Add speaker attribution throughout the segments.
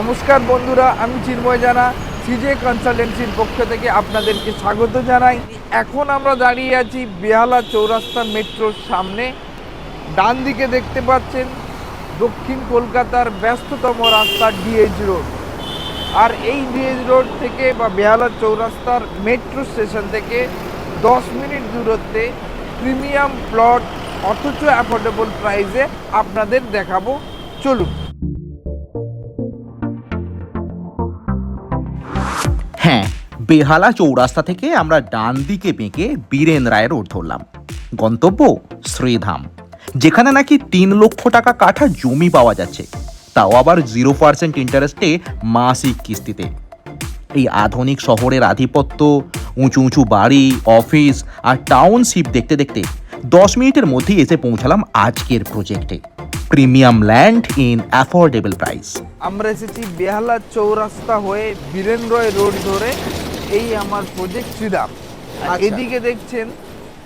Speaker 1: নমস্কার বন্ধুরা, আমি চিন্ময় জানা সিজে কনসালটেন্সির পক্ষ থেকে আপনাদেরকে স্বাগত জানাই। এখন আমরা দাঁড়িয়ে আছি বেহালা চৌরাস্তা মেট্রোর সামনে। ডান দিকে দেখতে পাচ্ছেন দক্ষিণ কলকাতার ব্যস্ততম রাস্তা ডিএইচ রোড আর এই ডিএইচ রোড থেকে বা বেহালা চৌরাস্তার মেট্রো স্টেশন থেকে দশ মিনিট দূরত্বে প্রিমিয়াম প্লট, অথচ অ্যাফোর্ডেবল প্রাইসে আপনাদের দেখাবো। চলুন।
Speaker 2: হ্যাঁ বেহালা চৌরাস্তা থেকে আমরা ডান দিকে বেঁকে বীরেন রায় রোড ধরলাম। গন্তব্য শ্রীধাম, যেখানে নাকি তিন লক্ষ টাকা কাঠা জমি পাওয়া যাচ্ছে। তাও আবার জিরো পার্সেন্ট ইন্টারেস্টে মাসিক কিস্তিতে। এই আধুনিক শহরের আধিপত্য, উঁচু উঁচু বাড়ি, অফিস আর টাউনশিপ দেখতে দেখতে দশ মিনিটের মধ্যেই এসে পৌঁছালাম আজকের প্রজেক্টে premium land in affordable price
Speaker 1: আমরা এসেছি বেহালা চৌরাস্তা হয়ে বীরেন রয় রোড ধরে এই আমার প্রজেক্ট শ্রীরাম আর
Speaker 3: আচ্ছা।
Speaker 1: এদিকে দেখছেন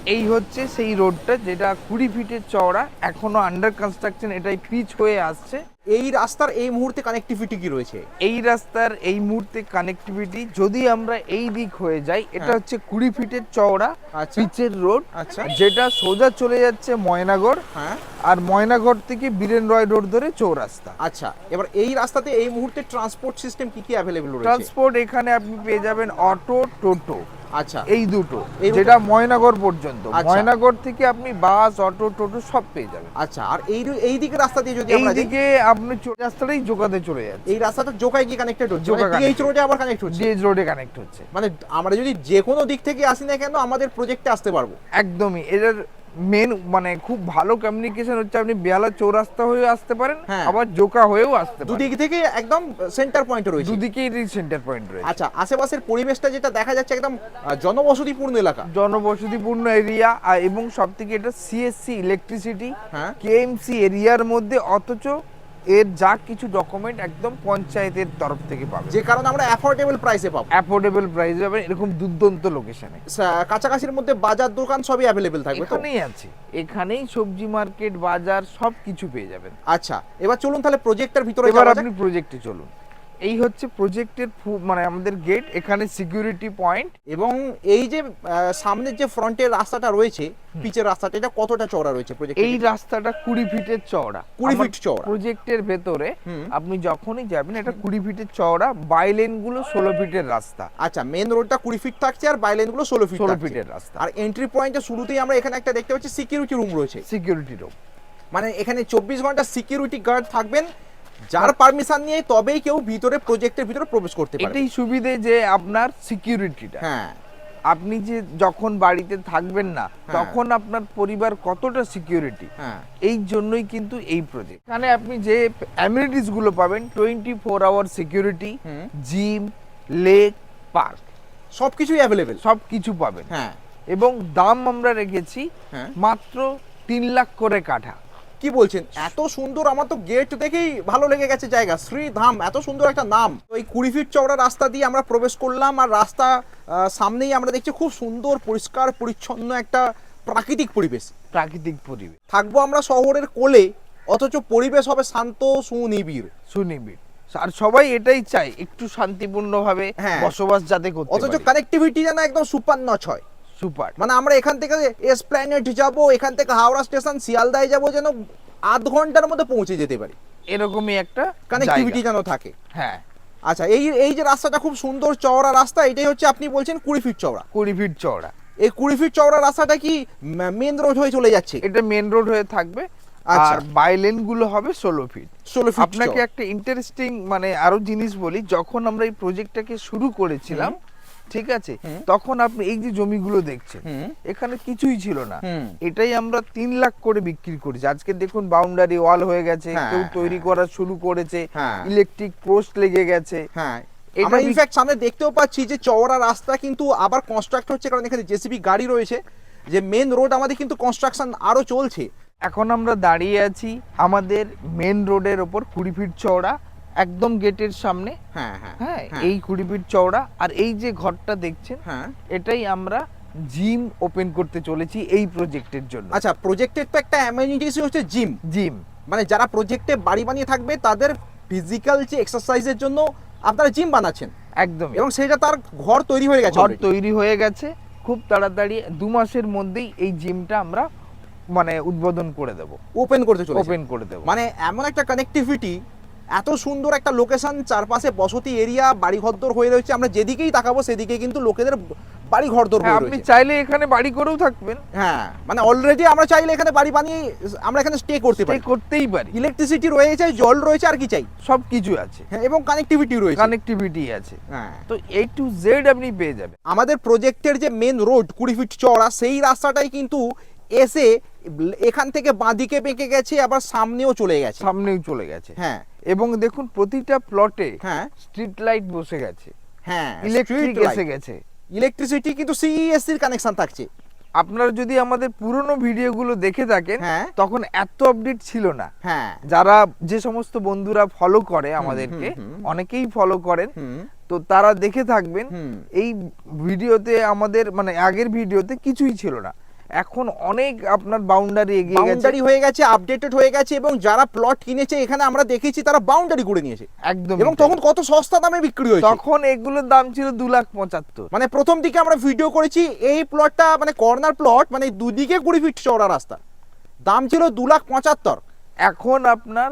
Speaker 1: এই হচ্ছে সেই রোডটা যেটা কুড়ি ফিটের চওড়া এখনও আন্ডার কনস্ট্রাকশন এটাই পিচ হয়ে আসছে
Speaker 3: এই রাস্তার এই মুহূর্তে কানেক্টিভিটি কি রয়েছে
Speaker 1: এই রাস্তার এই মুহূর্তে কানেক্টিভিটি যদি আমরা এই দিক হয়ে যাই এটা
Speaker 3: হ্যাঁ।
Speaker 1: হচ্ছে কুড়ি ফিটের চওড়া
Speaker 3: আচ্ছা।
Speaker 1: পিচের রোড
Speaker 3: আচ্ছা।
Speaker 1: যেটা সোজা চলে যাচ্ছে ময়নাগড়
Speaker 3: হ্যাঁ
Speaker 1: আর ময়নাগড় থেকে বীরেন রয় রোড ধরে চৌরাস্তা
Speaker 3: আচ্ছা এবার এই রাস্তাতে এই মুহূর্তে ট্রান্সপোর্ট সিস্টেম কি কি অ্যাভেলেবল রয়েছে
Speaker 1: ট্রান্সপোর্ট এখানে আপনি পেয়ে যাবেন অটো টোটো
Speaker 3: আচ্ছা।
Speaker 1: এই দুটো যেটা ময়নাগড় পর্যন্ত।
Speaker 3: আচ্ছা।
Speaker 1: ময়নাগড় থেকে আপনি বাস অটো টোটো সব পেয়ে যাবেন।
Speaker 3: আচ্ছা আর এই এই দিকে রাস্তা দিয়ে যদি
Speaker 1: এই দিকে আপনি রাস্তাটাই জোকাতে চলে যাচ্ছে
Speaker 3: এই রাস্তাটা জোকায় গিয়ে কানেক্টেড হচ্ছে? মানে
Speaker 1: connected।
Speaker 3: রোডে আবার কানেক্ট হচ্ছে।
Speaker 1: ডিএজ রোডে কানেক্ট হচ্ছে।
Speaker 3: মানে আমরা যদি যে কোনো দিক থেকে আসি না কেন আমাদের প্রজেক্টে আসতে পারব।
Speaker 1: একদমই এটার মেন মানে খুব ভালো কমিউনিকেশন হচ্ছে আপনি বেহালা চৌরাস্তা হয়েও আসতে পারেন
Speaker 3: হ্যাঁ।
Speaker 1: আবার জোকা হয়েও আসতে পারেন
Speaker 3: দুদিক থেকে একদম সেন্টার পয়েন্ট রয়েছে
Speaker 1: দুদিকেই সেন্টার পয়েন্ট রয়েছে
Speaker 3: আচ্ছা আশেপাশের পরিবেশটা যেটা দেখা যাচ্ছে একদম জনবসতিপূর্ণ এলাকা
Speaker 1: জনবসতিপূর্ণ এরিয়া আর এবং সবথেকে এটা সিএসসি ইলেকট্রিসিটি
Speaker 3: হ্যাঁ।
Speaker 1: কেএমসি এরিয়ার মধ্যে অথচ এর যা কিছু ডকুমেন্ট একদম পঞ্চায়েতের তরফ থেকে পাবে
Speaker 3: যে কারণে আমরা অ্যাফোর্ডেবল প্রাইসে পাবো।
Speaker 1: অ্যাফোর্ডেবল প্রাইসে পাবেন এরকম দুর্দান্ত লোকেশনে
Speaker 3: সা- কাছাকাছির মধ্যে বাজার দোকান সবই অ্যাভেলেবেল থাকবে তো?
Speaker 1: এখানেই আছে। এখানেই সবজি মার্কেট বাজার সব কিছু পেয়ে যাবেন।
Speaker 3: আচ্ছা এবার চলুন তাহলে প্রজেক্টের ভিতরে
Speaker 1: এবার। আপনি প্রজেক্টে চলুন। এই হচ্ছে প্রজেক্টের মানে আমাদের গেট এখানে সিকিউরিটি পয়েন্ট
Speaker 3: এবং এই যে সামনের যে ফ্রন্টের রাস্তাটা রয়েছে পিচের রাস্তাটা এটা কতটা চওড়া রয়েছে প্রজেক্ট
Speaker 1: এই রাস্তাটা কুড়ি ফিটের চওড়া।
Speaker 3: 20 ফিট চওড়া।
Speaker 1: প্রজেক্টের ভেতরে আপনি যখনই যাবেন এটা কুড়ি ফিটের চওড়া বাইলেনগুলো ষোলো ফিটের রাস্তা।
Speaker 3: আচ্ছা মেন রোডটা কুড়ি ফিট থাকছে আর বাইলেনগুলো ষোলো ফিট
Speaker 1: ষোলো। ফিটের রাস্তা।
Speaker 3: আর এন্ট্রি পয়েন্টের শুরুতেই আমরা এখানে একটা দেখতে পাচ্ছি সিকিউরিটি রুম রয়েছে।
Speaker 1: সিকিউরিটি রুম
Speaker 3: মানে এখানে চব্বিশ ঘণ্টা সিকিউরিটি গার্ড থাকবেন যার পারমিশন নিয়ে তবেই কেউ ভিতরে প্রজেক্টের ভিতরে প্রবেশ করতে পারে
Speaker 1: এটাই সুবিধে যে আপনার সিকিউরিটিটা
Speaker 3: হ্যাঁ।
Speaker 1: আপনি যে যখন বাড়িতে থাকবেন না
Speaker 3: হ্যাঁ।
Speaker 1: তখন আপনার পরিবার কতটা সিকিউরিটি
Speaker 3: হ্যাঁ।
Speaker 1: এই জন্যই কিন্তু এই প্রজেক্ট এখানে আপনি যে অ্যামিনিটিসগুলো পাবেন twenty four hour security gym lake park
Speaker 3: সবকিছুই অ্যাভেলেবেল
Speaker 1: সব কিছু পাবেন।
Speaker 3: হ্যাঁ।
Speaker 1: এবং দাম আমরা রেখেছি
Speaker 3: হ্যাঁ।
Speaker 1: মাত্র তিন লাখ করে কাঠা।
Speaker 3: কি বলছেন? এত সুন্দর আমার তো গেট দেখেই ভালো লেগে গেছে জায়গা। শ্রীধাম এত সুন্দর একটা নাম। তো এই কুড়ি ফিট চওড়া রাস্তা দিয়ে আমরা প্রবেশ করলাম আর রাস্তা সামনেই আমরা দেখছি খুব সুন্দর পরিষ্কার পরিচ্ছন্ন একটা প্রাকৃতিক পরিবেশ।
Speaker 1: প্রাকৃতিক পরিবেশ।
Speaker 3: থাকব আমরা শহরের কোলে অথচ পরিবেশ হবে শান্ত সুনিবিড়।
Speaker 1: সুনিবিড়। আর সবাই এটাই চায় একটু শান্তিপূর্ণভাবে
Speaker 3: হ্যাঁ।
Speaker 1: বসবাস যাতে করতে
Speaker 3: অথচ কানেক্টিভিটি যেন একদম সুপার নচ হয়।
Speaker 1: সুপার।
Speaker 3: মানে আমরা এখান থেকে এসপ্ল্যানেট যাব এখান থেকে হাওড়া স্টেশন শিয়ালদায় যাব যেন আধ ঘণ্টার মধ্যে পৌঁছে যেতে পারি।
Speaker 1: এরকমই একটা
Speaker 3: কানেক্টিভিটি যেন থাকে।
Speaker 1: হ্যাঁ।
Speaker 3: আচ্ছা এই এই যে রাস্তাটা খুব সুন্দর চওড়া রাস্তা এটাই হচ্ছে আপনি বলছেন কুড়ি ফিট চওড়া।
Speaker 1: কুড়ি ফিট চওড়া।
Speaker 3: এই কুড়ি ফিট চওড়া রাস্তাটা কি মেন রোড হয়ে চলে যাচ্ছে?
Speaker 1: এটা মেন রোড হয়ে থাকবে।
Speaker 3: আচ্ছা।
Speaker 1: আর বাইলেনগুলো হবে ষোলো ফিট।
Speaker 3: ষোলো ফিট
Speaker 1: আপনাকে একটা ইন্টারেস্টিং মানে আরও জিনিস বলি যখন আমরা এই প্রজেক্টটাকে শুরু করেছিলাম ঠিক আছে? তখন আপনি এই যে জমিগুলো দেখছেন এখানে কিছুই ছিল না। এটাই আমরা তিন লাখ করে বিক্রি করেছি। আজকে দেখুন বাউন্ডারি ওয়াল হয়ে গেছে
Speaker 3: হ্যাঁ,
Speaker 1: কেউ তৈরি করা শুরু করেছে
Speaker 3: হ্যাঁ।
Speaker 1: ইলেকট্রিক পোস্ট লেগে গেছে।
Speaker 3: হ্যাঁ। আমরা ইনফ্যাক্ট সামনে দেখতেও পাচ্ছি যে চওড়া রাস্তা কিন্তু আবার কনস্ট্রাক্ট হচ্ছে কারণ এখানে জেসিবি গাড়ি রয়েছে যে মেন রোড আমাদের কিন্তু কনস্ট্রাকশন আরও চলছে।
Speaker 1: এখন আমরা দাঁড়িয়ে আছি আমাদের মেন রোডের ওপর কুড়ি ফিট চওড়া একদম গেটের সামনে।
Speaker 3: হ্যাঁ হ্যাঁ
Speaker 1: হ্যাঁ
Speaker 3: হ্যাঁ,
Speaker 1: এই কুড়ি ফিট চওড়া। আর এই যে ঘরটা দেখছেন
Speaker 3: হ্যাঁ।
Speaker 1: এটাই আমরা জিম ওপেন করতে চলেছি এই প্রজেক্টের জন্য।
Speaker 3: আচ্ছা প্রজেক্টের তো একটা অ্যামিনিটিস হচ্ছে জিম।
Speaker 1: জিম।
Speaker 3: মানে যারা প্রজেক্টে বাড়ি বানিয়ে থাকবে তাদের ফিজিক্যাল যে এক্সারসাইজের জন্য আপনারা জিম বানাচ্ছেন।
Speaker 1: একদম।
Speaker 3: এবং সেটা তার ঘর তৈরি হয়ে গেছে
Speaker 1: ঘর তৈরি হয়ে গেছে। খুব তাড়াতাড়ি দু মাসের মধ্যেই এই জিমটা আমরা মানে উদ্বোধন করে দেব।
Speaker 3: ওপেন করতে চলেছে।
Speaker 1: ওপেন করে দেব।
Speaker 3: মানে এমন একটা কানেক্টিভিটি এত সুন্দর একটা লোকেশন চারপাশে বসতি এরিয়া বাড়ি ঘরদোর হয়ে রয়েছে। আমরা যেদিকেই তাকাবো সেদিকে কিন্তু লোকেদের বাড়ি ঘরদোর
Speaker 1: হ্যাঁ,
Speaker 3: হয়ে
Speaker 1: আপনি চাইলে এখানে বাড়ি করেও থাকবেন।
Speaker 3: হ্যাঁ মানে অলরেডি আমরা চাইলে এখানে বাড়ি বানিয়ে আমরা এখানে স্টে করতে পারি।
Speaker 1: করতেই পারি।
Speaker 3: ইলেকট্রিসিটি রয়েছে জল রয়েছে আর কি চাই?
Speaker 1: সব কিছু আছে।
Speaker 3: হ্যাঁ এবং কানেক্টিভিটি রয়েছে।
Speaker 1: কানেক্টিভিটি আছে।
Speaker 3: হ্যাঁ।
Speaker 1: তো এ টু জেড আপনি পেয়ে যাবেন।
Speaker 3: আমাদের প্রজেক্টের যে মেন রোড কুড়ি ফিট চওড়া সেই রাস্তাটাই কিন্তু এসে এখান থেকে বাঁদিকে বেঁকে গেছে আবার সামনেও চলে গেছে।
Speaker 1: সামনেও চলে গেছে।
Speaker 3: হ্যাঁ
Speaker 1: এবং দেখুন প্রতিটা প্লটে
Speaker 3: হ্যাঁ।
Speaker 1: স্ট্রিট লাইট বসে গেছে।
Speaker 3: হ্যাঁ
Speaker 1: ইলেকট্রিক এসে গেছে।
Speaker 3: ইলেকট্রিসিটি কিন্তু সিইএসসির কানেকশন থাকছে।
Speaker 1: আপনারা যদি আমাদের পুরনো ভিডিওগুলো দেখে থাকেন
Speaker 3: হ্যাঁ।
Speaker 1: তখন এত আপডেট ছিল না।
Speaker 3: হ্যাঁ।
Speaker 1: যারা যে সমস্ত বন্ধুরা ফলো করে আমাদেরকে। অনেকেই ফলো করেন। তো তারা দেখে থাকবেন। এই ভিডিওতে আমাদের মানে আগের ভিডিওতে কিছুই ছিল না। এখন অনেক আপনার বাউন্ডারি এগিয়ে গেছে।
Speaker 3: বাউন্ডারি হয়ে গেছে আপডেটেড হয়ে গেছে এবং যারা প্লট কিনেছে এখানে আমরা দেখেছি তারা বাউন্ডারি করে নিয়েছে।
Speaker 1: একদম
Speaker 3: এবং তখন কত সস্তা দামে বিক্রি হয়েছে।
Speaker 1: তখন এগুলোর দাম ছিল দু লাখ পঁচাত্তর।
Speaker 3: মানে প্রথম দিকে আমরা ভিডিও করেছি এই প্লটটা মানে কর্নার প্লট মানে দুদিকে কুড়ি ফিট চওড়া রাস্তা। দাম ছিল দু লাখ পঁচাত্তর।
Speaker 1: এখন আপনার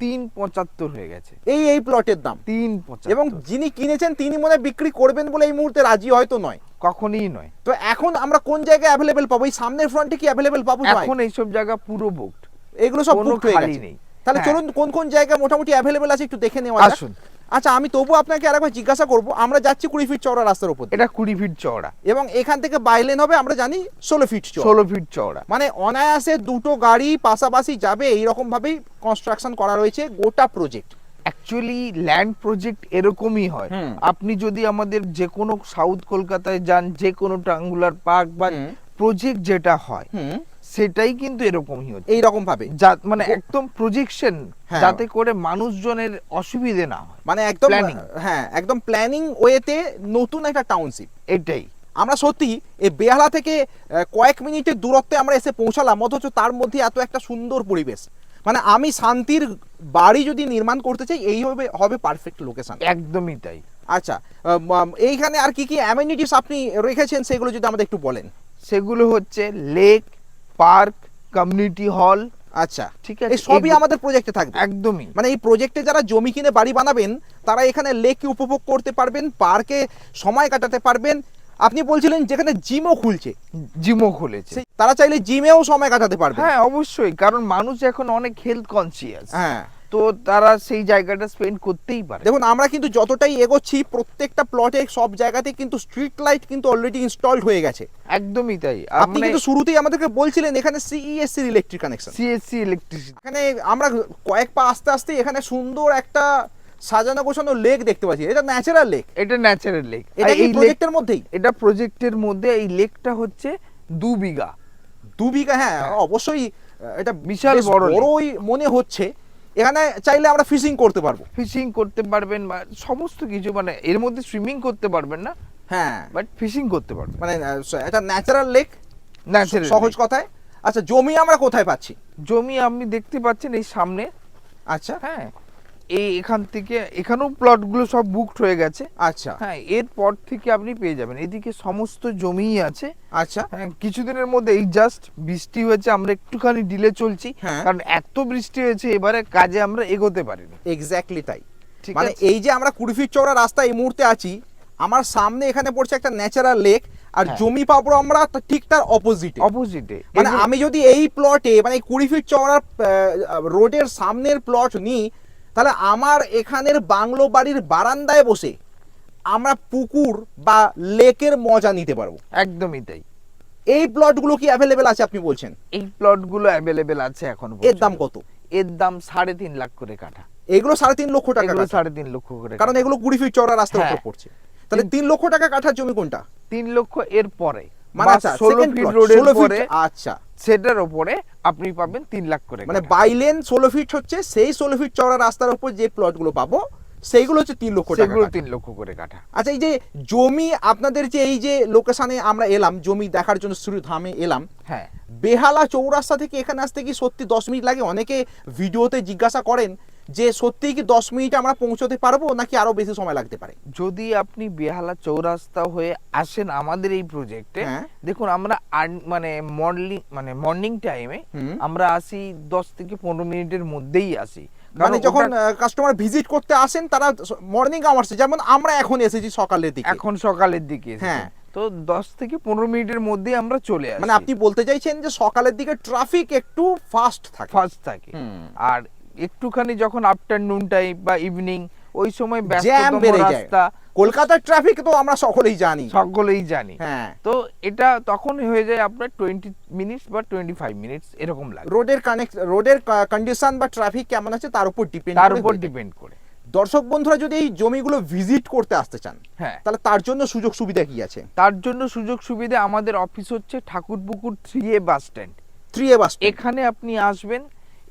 Speaker 1: তিন পঁচাত্তর হয়ে গেছে।
Speaker 3: এই এই প্লটের দাম।
Speaker 1: তিন পঁচাত্তর।
Speaker 3: এবং যিনি কিনেছেন তিনি মনে বিক্রি করবেন বলে এই মুহূর্তে রাজি হয়তো নয়।
Speaker 1: কখনই নয়।
Speaker 3: তো এখন আমরা কোন জায়গায় অ্যাভেলেবেল পাবো? এই সামনের ফ্রন্টে কি অ্যাভেলেবেল পাবো?
Speaker 1: এখন এইসব জায়গা পুরো বুকড
Speaker 3: এগুলো সব booked হয়ে গেছে।
Speaker 1: নেই।
Speaker 3: তাহলে
Speaker 1: হ্যাঁ।
Speaker 3: চলুন কোন কোন জায়গা মোটামুটি অ্যাভেলেবেল আছে একটু দেখে নেওয়া যাক।
Speaker 1: আসুন।
Speaker 3: আচ্ছা আমি তবু আপনাকে আরেকবার জিজ্ঞাসা করব আমরা যাচ্ছি কুড়ি ফিট চওড়া রাস্তার উপর
Speaker 1: এটা কুড়ি ফিট চওড়া।
Speaker 3: এবং এখান থেকে বাইলেন হবে আমরা জানি ষোলো ফিট চওড়া।
Speaker 1: ষোলো ফিট চওড়া।
Speaker 3: মানে অনায়াসে দুটো গাড়ি পাশাপাশি যাবে এইরকম ভাবেই কনস্ট্রাকশন করা রয়েছে গোটা প্রজেক্ট
Speaker 1: অ্যাকচুয়ালি ল্যান্ড প্রজেক্ট এরকমই হয়। আপনি যদি আমাদের যে কোনো সাউথ কলকাতায় যান যে কোনো ট্রাঙ্গুলার পার্ক বা প্রজেক্ট যেটা হয় সেটাই কিন্তু এরকমই হচ্ছে।
Speaker 3: এইরকম ভাবে।
Speaker 1: যা মানে একদম প্রজেকশন
Speaker 3: হ্যাঁ।
Speaker 1: যাতে করে মানুষজনের অসুবিধে না হয়।
Speaker 3: মানে একদম. হ্যাঁ একদম প্ল্যানিং ওয়েতে নতুন একটা টাউনশিপ
Speaker 1: এটাই।
Speaker 3: আমরা সত্যি এই বেহালা থেকে কয়েক মিনিটের দূরত্বে আমরা এসে পৌঁছালাম অথচ তার মধ্যে এত একটা সুন্দর পরিবেশ। মানে আমি শান্তির বাড়ি যদি নির্মাণ করতে চাই এই হবে হবে পারফেক্ট লোকেশন
Speaker 1: একদমই তাই।
Speaker 3: আচ্ছা এইখানে আর কি কি অ্যামিনিটিস আপনি রেখেছেন সেগুলো যদি আমাদের একটু বলেন?
Speaker 1: সেগুলো হচ্ছে লেক পার্ক কমিউনিটি হল
Speaker 3: আচ্ছা
Speaker 1: ঠিক আছে,
Speaker 3: এই সবই আমাদের প্রজেক্টে থাকবে?
Speaker 1: একদমই।
Speaker 3: মানে এই প্রজেক্টে যারা জমি কিনে বাড়ি বানাবেন তারা এখানে লেককে উপভোগ করতে পারবেন পার্কে সময় কাটাতে পারবেন আপনি বলছিলেন যেখানে জিমও খুলছে।
Speaker 1: জিমও খুলেছে।
Speaker 3: তারা চাইলে জিমেও সময় কাটাতে পারবে।
Speaker 1: হ্যাঁ অবশ্যই কারণ মানুষ এখন অনেক হেলথ কনসিয়াস
Speaker 3: হ্যাঁ।
Speaker 1: তো তারা সেই জায়গাটা স্পেন্ড করতেই পারে।
Speaker 3: দেখুন আমরা কিন্তু যতটাই এগোচ্ছি প্রত্যেকটা প্লটে সব জায়গাতে কিন্তু স্ট্রিট লাইট কিন্তু অলরেডি ইনস্টলড হয়ে গেছে।
Speaker 1: একদমই তাই।
Speaker 3: আপনি কিন্তু শুরুতেই আমাদেরকে বলছিলেন এখানে CESC electric connection
Speaker 1: CSC electricity
Speaker 3: এখানে আমরা কয়েক পা আস্তে আস্তে এখানে সুন্দর একটা সাজানো গোছানো লেক দেখতে পাচ্ছি। এটা ন্যাচারাল লেক
Speaker 1: এটা ন্যাচারাল লেক
Speaker 3: এটা
Speaker 1: এই
Speaker 3: প্রজেক্টের মধ্যেই?
Speaker 1: এটা প্রজেক্টের মধ্যে এই লেকটা হচ্ছে দু বিঘা।
Speaker 3: দু বিঘা হ্যাঁ অবশ্যই এটা
Speaker 1: বিশাল বড়
Speaker 3: বড়ই মনে হচ্ছে। এখানে চাইলে আমরা ফিশিং করতে পারব।
Speaker 1: ফিশিং করতে পারবেন বা সমস্ত কিছু মানে এর মধ্যে সুইমিং করতে পারবেন না
Speaker 3: হ্যাঁ।
Speaker 1: বাট ফিশিং করতে পারবেন।
Speaker 3: মানে এটা ন্যাচারাল লেক
Speaker 1: ন্যাচারাল
Speaker 3: সহজ কথায়? আচ্ছা জমি আমরা কোথায় পাচ্ছি?
Speaker 1: জমি আপনি দেখতে পাচ্ছেন এই সামনে।
Speaker 3: আচ্ছা।
Speaker 1: হ্যাঁ। এই এখান থেকে এখানেও প্লটগুলো সব বুকড হয়ে গেছে।
Speaker 3: আচ্ছা।
Speaker 1: হ্যাঁ এরপর থেকে আপনি পেয়ে যাবেন। এদিকে সমস্ত জমিই আছে।
Speaker 3: আচ্ছা।
Speaker 1: হ্যাঁ কিছুদিনের মধ্যে এই জাস্ট বৃষ্টি হয়েছে আমরা একটুখানি ডিলে চলছি।
Speaker 3: হ্যাঁ।
Speaker 1: কারণ এত বৃষ্টি হয়েছে এবারে কাজে আমরা এগোতে পারিনি।
Speaker 3: এক্স্যাক্টলি তাই।
Speaker 1: ঠিক
Speaker 3: মানে এই যে আমরা কুড়ি ফিট চওড়া রাস্তা এই মুহূর্তে আছি আমার সামনে এখানে পড়ছে একটা ন্যাচারাল লেক আর
Speaker 1: হ্যাঁ।
Speaker 3: জমি পাবো আমরা ঠিক তার অপোজিটে
Speaker 1: অপোজিটে
Speaker 3: মানে আমি যদি এই প্লটে মানে কুড়ি ফিট চওড়ার রোডের সামনের প্লট নিই তাহলে আমার এখানের বাংলো বাড়ির বারান্দায় বসে আমরা পুকুর বা লেকের মজা নিতে পারব।
Speaker 1: একদমই তাই।
Speaker 3: এই প্লটগুলো কি অ্যাভেলেবেল আছে আপনি বলছেন?
Speaker 1: এই প্লটগুলো অ্যাভেলেবেল আছে এখন
Speaker 3: এর দাম কত?
Speaker 1: এর দাম সাড়ে তিন লাখ করে কাঠা।
Speaker 3: এগুলো সাড়ে তিন লক্ষ টাকা
Speaker 1: এগুলো সাড়ে তিন লক্ষ করে
Speaker 3: কারণ এগুলো কুড়ি ফিট চওড়া রাস্তার উপর
Speaker 1: হ্যাঁ।
Speaker 3: পড়ছে। তাহলে তিন লক্ষ টাকা কাঠার জমি কোনটা?
Speaker 1: তিন লক্ষ এর পরে।
Speaker 3: মানে আচ্ছা
Speaker 1: ষোলো ফিট রোডের পরে
Speaker 3: আচ্ছা।
Speaker 1: সেটার ওপরে আপনি পাবেন তিন লাখ করে
Speaker 3: মানে বাইলেন ষোলো ফিট হচ্ছে সেই ষোলো ফিট চওড়া রাস্তার উপর যে প্লটগুলো পাবো সেইগুলো হচ্ছে তিন লক্ষ
Speaker 1: সেগুলো তিন লক্ষ করে কাঠা
Speaker 3: আচ্ছা এই যে জমি আপনাদের যে এই যে লোকেশনে আমরা এলাম জমি দেখার জন্য ধামে এলাম
Speaker 1: হ্যাঁ।
Speaker 3: বেহালা চৌরাস্তা থেকে এখানে আসতে কি সত্যি দশ মিনিট লাগে? অনেকে ভিডিওতে জিজ্ঞাসা করেন যে সত্যিই কি দশ মিনিটে আমরা পৌঁছতে পারব নাকি আরও বেশি সময় লাগতে পারে?
Speaker 1: যদি আপনি বেহালা চৌরাস্তা হয়ে আসেন আমাদের এই প্রজেক্টে
Speaker 3: হ্যাঁ।
Speaker 1: দেখুন আমরা মানে মর্নিং মানে মর্নিং টাইমে আমরা আসি দশ থেকে পনেরো মিনিটের মধ্যেই আসি।
Speaker 3: মানে যখন কাস্টমার ভিজিট করতে আসেন তারা মর্নিং আওয়ার্সে যেমন আমরা এখন এসেছি সকালের দিকে।
Speaker 1: এখন সকালের দিকে
Speaker 3: হ্যাঁ।
Speaker 1: তো দশ থেকে পনেরো মিনিটের মধ্যে আমরা চলে আসি।
Speaker 3: মানে আপনি বলতে চাইছেন যে সকালের দিকে ট্রাফিক একটু ফাস্ট থাকে।
Speaker 1: ফার্স্ট থাকে। আর একটুখানি যখন আফটারনুন টাইম বা ইভিনিং ওই সময়
Speaker 3: জ্যাম
Speaker 1: ব্যস্ততম
Speaker 3: বেড়ে যায়।
Speaker 1: রাস্তা।
Speaker 3: কলকাতার ট্রাফিক তো আমরা সকলেই জানি।
Speaker 1: সকলেই জানি।
Speaker 3: হ্যাঁ।
Speaker 1: তো এটা তখন হয়ে যায় আপনার টোয়েন্টি মিনিটস বা টোয়েন্টি ফাইভ মিনিটস এরকম লাগে।
Speaker 3: রোডের কানেক্ট রোডের কন্ডিশন বা ট্রাফিক কেমন আছে তার উপর ডিপেন্ড
Speaker 1: তার উপর ডিপেন্ড করে।
Speaker 3: দর্শক বন্ধুরা যদি এই জমিগুলো ভিজিট করতে আসতে চান
Speaker 1: হ্যাঁ।
Speaker 3: তাহলে তার জন্য সুযোগ সুবিধা কি আছে?
Speaker 1: তার জন্য সুযোগ সুবিধা আমাদের অফিস হচ্ছে Thakurpukur three A bus stand
Speaker 3: three A bus
Speaker 1: এখানে আপনি আসবেন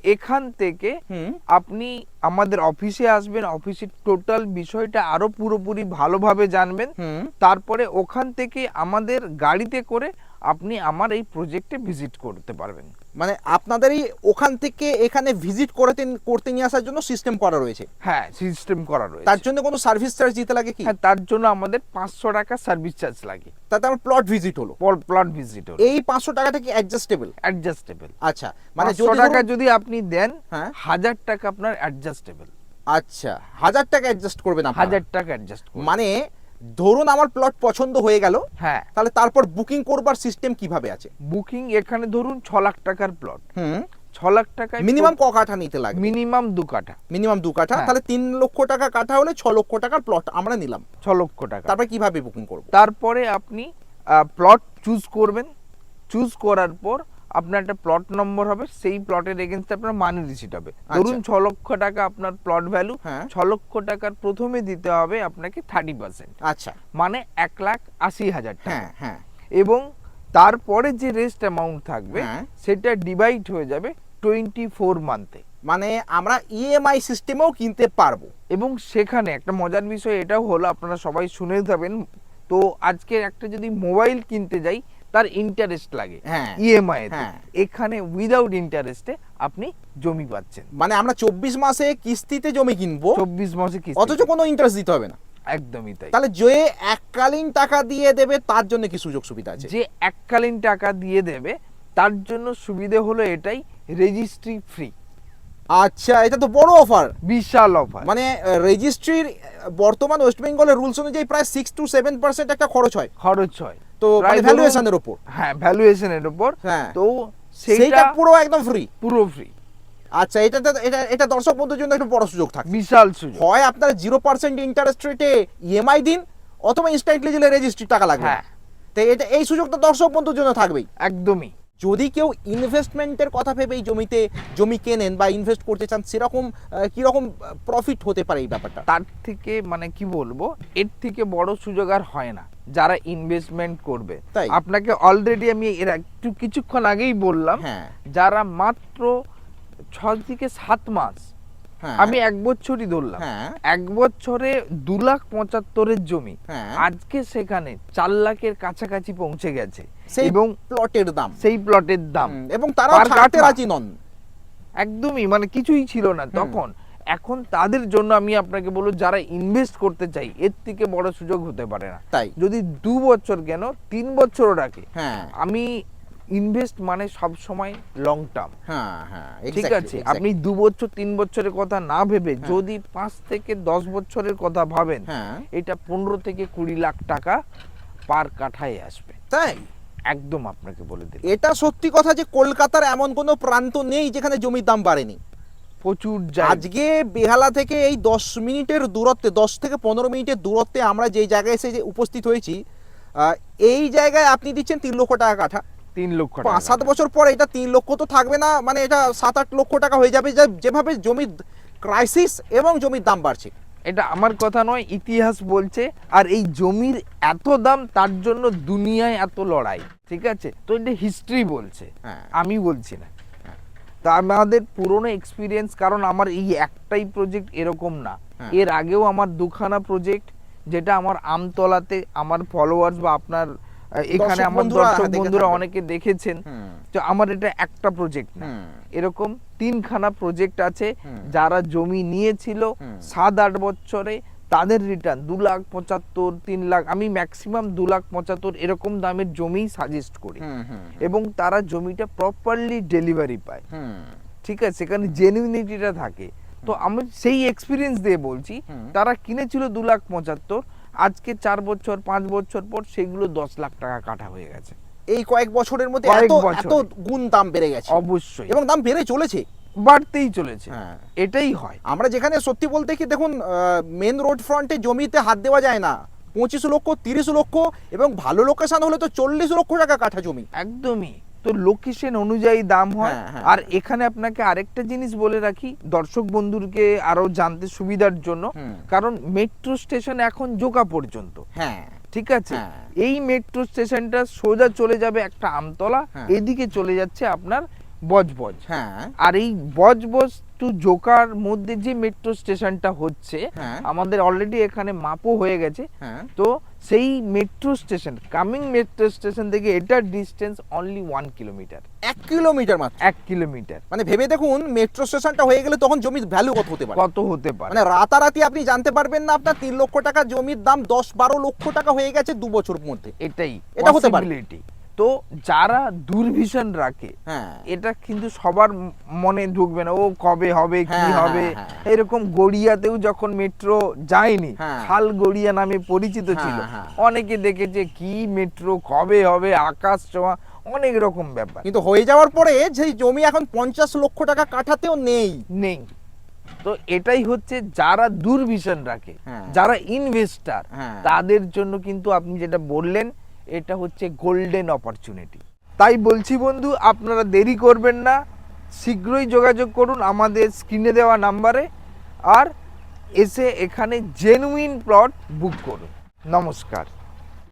Speaker 1: এখান থেকে আপনি আমাদের অফিসে আসবেন অফিসের টোটাল বিষয়টা আরও পুরোপুরি ভালোভাবে জানবেন।
Speaker 3: হুম।
Speaker 1: তারপরে ওখান থেকে আমাদের গাড়িতে করে আপনি আমার এই প্রজেক্টে ভিজিট করতে পারবেন।
Speaker 3: মানে আপনাদেরই ওখান থেকে এখানে ভিজিট করতে করতে নিয়ে আসার জন্য সিস্টেম করা রয়েছে।
Speaker 1: হ্যাঁ সিস্টেম করা রয়েছে।
Speaker 3: তার জন্য কোনো সার্ভিস চার্জ দিতে লাগে কি?
Speaker 1: হ্যাঁ তার জন্য আমাদের পাঁচশো টাকা সার্ভিস চার্জ লাগে।
Speaker 3: তাতে আমার প্লট ভিজিট হলো।
Speaker 1: প্লট ভিজিট হলো।
Speaker 3: এই পাঁচশো টাকাটা কি অ্যাডজাস্টেবল
Speaker 1: অ্যাডজাস্টেবল
Speaker 3: আচ্ছা মানে যদি
Speaker 1: টাকা যদি আপনি দেন
Speaker 3: হ্যাঁ।
Speaker 1: হাজার টাকা আপনার অ্যাডজাস্টেবল
Speaker 3: আচ্ছা হাজার টাকা অ্যাডজাস্ট করবেন।
Speaker 1: হাজার টাকা অ্যাডজাস্ট
Speaker 3: মানে ধরুন আমার প্লট পছন্দ হয়ে গেল
Speaker 1: হ্যাঁ।
Speaker 3: তাহলে তারপর বুকিং করবার সিস্টেম কীভাবে আছে?
Speaker 1: বুকিং এখানে ধরুন ছ লাখ টাকার প্লট
Speaker 3: হুম।
Speaker 1: ছ লাখ টাকায়
Speaker 3: মিনিমাম ক কাঠা নিতে লাগে?
Speaker 1: মিনিমাম দু কাঠা।
Speaker 3: মিনিমাম দু কাঠা
Speaker 1: হ্যাঁ।
Speaker 3: তাহলে তিন লক্ষ টাকা কাঠা হলে ছ লক্ষ টাকার প্লট আমরা নিলাম।
Speaker 1: ছ লক্ষ টাকা।
Speaker 3: তারপরে কীভাবে বুকিং করব?
Speaker 1: তারপরে আপনি প্লট চুজ করবেন। চুজ করার পর আপনার একটা প্লট নম্বর হবে সেই প্লটের এগেনস্টে আপনার মানি রিসিট হবে। ধরুন ছ লক্ষ টাকা আপনার প্লট ভ্যালু। ছ লক্ষ টাকার প্রথমে দিতে হবে আপনাকে থার্টি পার্সেন্ট
Speaker 3: আচ্ছা।
Speaker 1: মানে এক লাখ আশি হাজার টাকা।
Speaker 3: হ্যাঁ হ্যাঁ।
Speaker 1: এবং তারপরে যে রেস্ট অ্যামাউন্ট থাকবে
Speaker 3: হ্যাঁ।
Speaker 1: সেটা ডিভাইড হয়ে যাবে টোয়েন্টি ফোর মান্থে
Speaker 3: মানে আমরা ইএমআই সিস্টেমেও কিনতে পারব।
Speaker 1: এবং সেখানে একটা মজার বিষয় এটাও হলো আপনারা সবাই শুনে যাবেন তো আজকে একটা যদি মোবাইল কিনতে যাই তার ইন্টারেস্ট লাগে
Speaker 3: হ্যাঁ।
Speaker 1: ইএমআই
Speaker 3: হ্যাঁ।
Speaker 1: এখানে উইদাউট ইন্টারেস্টে আপনি জমি পাচ্ছেন।
Speaker 3: মানে আমরা চব্বিশ মাসে কিস্তিতে জমি কিনবো
Speaker 1: চব্বিশ মাসে কিস্তি।
Speaker 3: অথচ কোনো ইন্টারেস্ট দিতে হবে না।
Speaker 1: একদমই তাই।
Speaker 3: তাহলে যে এককালীন টাকা দিয়ে দেবে তার জন্য কি সুযোগ সুবিধা আছে?
Speaker 1: যে এককালীন টাকা দিয়ে দেবে তার জন্য সুবিধে হলো এটাই রেজিস্ট্রি ফ্রি
Speaker 3: আচ্ছা এটা তো বড় অফার
Speaker 1: বিশাল অফার
Speaker 3: মানে রেজিস্ট্রির বর্তমান ওয়েস্ট বেঙ্গলের রুলস অনুযায়ী প্রায় সিক্স টু সেভেন পার্সেন্ট একটা খরচ হয়।
Speaker 1: খরচ হয়।
Speaker 3: তো
Speaker 1: প্রায়
Speaker 3: মানে ভ্যালুয়েশনের উপর।
Speaker 1: হ্যাঁ ভ্যালুয়েশনের উপর।
Speaker 3: হ্যাঁ।
Speaker 1: তো
Speaker 3: সেইটা পুরো একদম ফ্রি
Speaker 1: পুরো ফ্রি
Speaker 3: আচ্ছা এটা এটা এটা দর্শক বন্ধুর জন্য একটা বড় সুযোগ থাকে।
Speaker 1: বিশাল সুযোগ।
Speaker 3: হয় আপনারা জিরো পার্সেন্ট ইন্টারেস্ট রেটে ইএমআই দিন অথবা ইনস্ট্যান্টলি দিলে রেজিস্ট্রি টাকা লাগবে
Speaker 1: হ্যাঁ।
Speaker 3: তো এটা এই সুযোগটা দর্শক বন্ধুর জন্য থাকবেই।
Speaker 1: একদমই।
Speaker 3: যদি কেউ ইনভেস্টমেন্টের কথা ভেবে এই জমিতে জমি কেনেন বা ইনভেস্ট করতে চান সেরকম কীরকম প্রফিট হতে পারে এই ব্যাপারটা?
Speaker 1: তার থেকে মানে কি বলব এর থেকে বড় সুযোগ আর হয় না। যারা ইনভেস্টমেন্ট করবে। আপনাকে অলরেডি আমি এর একটু কিছুক্ষণ আগেই বললাম
Speaker 3: হ্যাঁ।
Speaker 1: যারা মাত্র ছ থেকে সাত মাস
Speaker 3: হ্যাঁ।
Speaker 1: আমি এক বছরই ধরলাম
Speaker 3: হ্যাঁ।
Speaker 1: এক বছরে দু লাখ পঁচাত্তরের জমি
Speaker 3: হ্যাঁ।
Speaker 1: আজকে সেখানে চার লাখের কাছাকাছি পৌঁছে গেছে। এবং
Speaker 3: প্লটের দাম।
Speaker 1: সেই প্লটের দাম।
Speaker 3: এবং তারা রাজি নন।
Speaker 1: একদমই মানে কিছুই ছিল না তখন। এখন তাদের জন্য আমি আপনাকে বলব যারা ইনভেস্ট করতে চাই এর থেকে বড় সুযোগ হতে পারে না।
Speaker 3: তাই?
Speaker 1: যদি দু বছর কেন তিন বছরও রাখে
Speaker 3: হ্যাঁ।
Speaker 1: আমি ইনভেস্ট মানে সব সময় লং টার্ম
Speaker 3: হ্যাঁ হ্যাঁ
Speaker 1: ঠিক আছে? আপনি দু বছর তিন বছরের কথা না ভেবে যদি পাঁচ থেকে দশ বছরের কথা ভাবেন
Speaker 3: হ্যাঁ।
Speaker 1: এটা পনেরো থেকে কুড়ি লাখ টাকা পার কাঠায় আসবে।
Speaker 3: তাই?
Speaker 1: একদম আপনাকে বলে দিই
Speaker 3: এটা সত্যি কথা যে কলকাতার এমন কোনো প্রান্ত নেই যেখানে জমির দাম বাড়েনি।
Speaker 1: প্রচুর
Speaker 3: আজকে বেহালা থেকে এই দশ মিনিটের দূরত্বে দশ থেকে পনেরো মিনিটের দূরত্বে আমরা যেই জায়গায় এসে যে উপস্থিত হয়েছি এই জায়গায় আপনি দিচ্ছেন তিন লক্ষ টাকা কাঠা।
Speaker 1: তিন লক্ষ
Speaker 3: পাঁচ সাত বছর পর এটা তিন লক্ষ তো থাকবে না মানে এটা সাত আট লক্ষ টাকা হয়ে যাবে। যেভাবে জমির ক্রাইসিস এবং জমির দাম বাড়ছে।
Speaker 1: এটা আমার কথা নয় ইতিহাস বলছে আর এই জমির এত দাম তার জন্য দুনিয়ায় এত লড়াই ঠিক আছে? তো এটা হিস্ট্রি বলছে।
Speaker 3: হ্যাঁ।
Speaker 1: আমি বলছি না। তা আমাদের পুরনো এক্সপিরিয়েন্স কারণ আমার এই একটাই প্রজেক্ট এরকম না।
Speaker 3: হ্যাঁ।
Speaker 1: এর আগেও আমার দুখানা প্রজেক্ট যেটা আমার আমতলাতে আমার ফলোয়ার্স বা আপনার এখানে আমার
Speaker 3: বন্ধুরা
Speaker 1: দর্শক বন্ধুরা অনেকে দেখেছেন। তো আমার এটা একটা প্রজেক্ট না। এরকম তিনখানা প্রজেক্ট আছে যারা জমি নিয়েছিল সাত আট বছরে তাদের রিটার্ন দু লাখ পঁচাত্তর তিন লাখ আমি ম্যাক্সিমাম দু লাখ পঁচাত্তর এরকম দামের জমি সাজেস্ট করি। এবং তারা জমিটা প্রপারলি ডেলিভারি পায়। ঠিক আছে সেখানে জেনুইনিটিটা থাকে। তো আমি সেই এক্সপিরিয়েন্স দিয়ে বলছি তারা কিনেছিল দু লাখ পঁচাত্তর আজকে চার বছর পাঁচ বছর পর সেগুলো দশ লাখ টাকা কাটা হয়ে গেছে।
Speaker 3: এই কয়েক বছরের মধ্যে এত গুণ দাম বেড়ে গেছে।
Speaker 1: অবশ্যই।
Speaker 3: এবং দাম বেড়ে চলেছে।
Speaker 1: বাড়তেই চলেছে।
Speaker 3: হ্যাঁ।
Speaker 1: এটাই হয়।
Speaker 3: আমরা যেখানে সত্যি বলতে কি দেখুন মেন রোড ফ্রন্টে জমিতে হাত দেওয়া যায় না। পঁচিশ লক্ষ তিরিশ লক্ষ এবং ভালো লোকেশন হলে তো চল্লিশ লক্ষ টাকা কাঠা জমি।
Speaker 1: একদমই। তো লোকেশন অনুযায়ী দাম হয়।
Speaker 3: হ্যাঁ, হ্যাঁ,
Speaker 1: আর এখানে আপনাকে আরেকটা জিনিস বলে রাখি দর্শক বন্ধুকে আরও জানতে সুবিধার জন্য। কারণ মেট্রো স্টেশন এখন জোকা পর্যন্ত।
Speaker 3: হ্যাঁ।
Speaker 1: ঠিক আছে। এই মেট্রো স্টেশনটা সোজা চলে যাবে একটা আমতলা। এদিকে চলে যাচ্ছে আপনার বজবজ
Speaker 3: হ্যাঁ।
Speaker 1: আর এই বজবজ টু জোকার মধ্যে যে মেট্রো স্টেশনটা হচ্ছে
Speaker 3: হ্যাঁ।
Speaker 1: আমাদের অলরেডি এখানে মাপও হয়ে গেছে।
Speaker 3: হ্যাঁ।
Speaker 1: তো সেই metro station coming metro station থেকে এটার ডিস্টেন্স অনলি ওয়ান কিলোমিটার
Speaker 3: এক কিলোমিটার মাত্র?
Speaker 1: এক কিলোমিটার
Speaker 3: মানে ভেবে দেখুন মেট্রো স্টেশনটা হয়ে গেলে তখন জমির ভ্যালু কত হতে পারে?
Speaker 1: কত হতে পারে।
Speaker 3: মানে রাতারাতি আপনি জানতে পারবেন না আপনার তিন লক্ষ টাকা জমির দাম দশ বারো লক্ষ টাকা হয়ে গেছে দু বছর মধ্যে।
Speaker 1: এটাই
Speaker 3: এটা হতে পারে।
Speaker 1: তো যারা দূরভিশন রাখে
Speaker 3: হ্যাঁ
Speaker 1: এটা কিন্তু সবার মনে ঢুকবে না ও কবে হবে কি
Speaker 3: হ্যাঁ,
Speaker 1: হবে
Speaker 3: হ্যাঁ, হ্যাঁ।
Speaker 1: এরকম গড়িয়াতেও যখন মেট্রো যায়নি। খাল গড়িয়া নামে পরিচিত ছিল। অনেকে দেখেছে কি মেট্রো কবে হবে আকাশ ছোঁয়া অনেক রকম ব্যাপার
Speaker 3: কিন্তু হয়ে যাওয়ার পরে সেই জমি এখন পঞ্চাশ লক্ষ টাকা কাঠাতেও নেই
Speaker 1: নেই তো এটাই হচ্ছে যারা দূরভিশন রাখে। যারা ইনভেস্টার। তাদের জন্য কিন্তু আপনি যেটা বললেন এটা হচ্ছে গোল্ডেন অপরচুনিটি তাই বলছি বন্ধু, আপনারা দেরি করবেন না, শীঘ্রই যোগাযোগ করুন আমাদের স্ক্রিনে দেওয়া নাম্বারে আর এসে এখানে জেনুইন প্লট বুক করুন। নমস্কার।